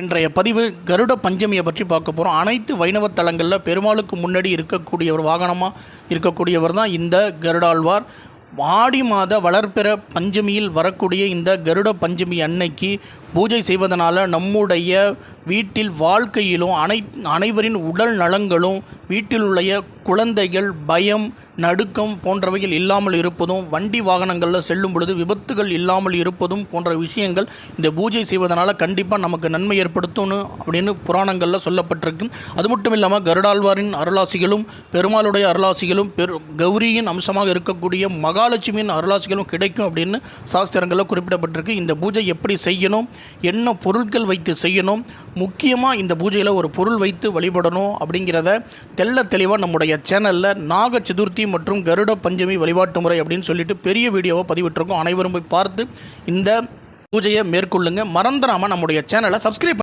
இன்றைய பதிவு கருட பஞ்சமியை பற்றி பார்க்க போகிறோம் அனைத்து வைணவ தலங்களில் பெருமாளுக்கு முன்னாடி இருக்கக்கூடியவர் வாகனமாக இருக்கக்கூடியவர் தான் இந்த கருடாழ்வார். ஆடி மாத வளர்பிற பஞ்சமியில் வரக்கூடிய இந்த கருட பஞ்சமி அன்னைக்கு பூஜை செய்வதனால் நம்முடைய வீட்டில் வாழ்க்கையிலும் அனை அனைவரின் உடல் நலங்களும் வீட்டில் உள்ள குழந்தைகள் பயம் நடுக்கம் போன்றவைகள் இல்லாமல் இருப்பதும் வண்டி வாகனங்களில் செல்லும் பொழுது விபத்துகள் இல்லாமல் இருப்பதும் போன்ற விஷயங்கள் இந்த பூஜை செய்வதனால் கண்டிப்பாக நமக்கு நன்மை ஏற்படுத்தும்னு அப்படின்னு புராணங்களில் சொல்லப்பட்டிருக்கு. அது மட்டும் இல்லாமல் கருடாழ்வாரின் அருளாசிகளும் பெருமாளுடைய அருளாசிகளும் பெரு கௌரியின் அம்சமாக இருக்கக்கூடிய மகாலட்சுமியின் அருளாசிகளும் கிடைக்கும் அப்படின்னு சாஸ்திரங்களில் குறிப்பிடப்பட்டிருக்கு. இந்த பூஜை எப்படி செய்யணும்? என்ன பொருட்கள் வைத்து செய்யணும்? முக்கியமாக இந்த பூஜையில் ஒரு பொருள் வைத்து வழிபடணும் அப்படிங்கிறத தெள்ள தெளிவாக நம்முடைய சேனலில் நாக சதுர்த்தி மற்றும் கருட பஞ்சமி வழிபாட்டு முறை அப்படின்னு சொல்லிட்டு பெரிய வீடியோவை பதிவிட்டிருக்கோம். அனைவரும் போய் பார்த்து இந்த பூஜையை மேற்கொள்ளுங்க. மறந்துடாமல் நம்முடைய சேனலை சப்ஸ்கிரைப்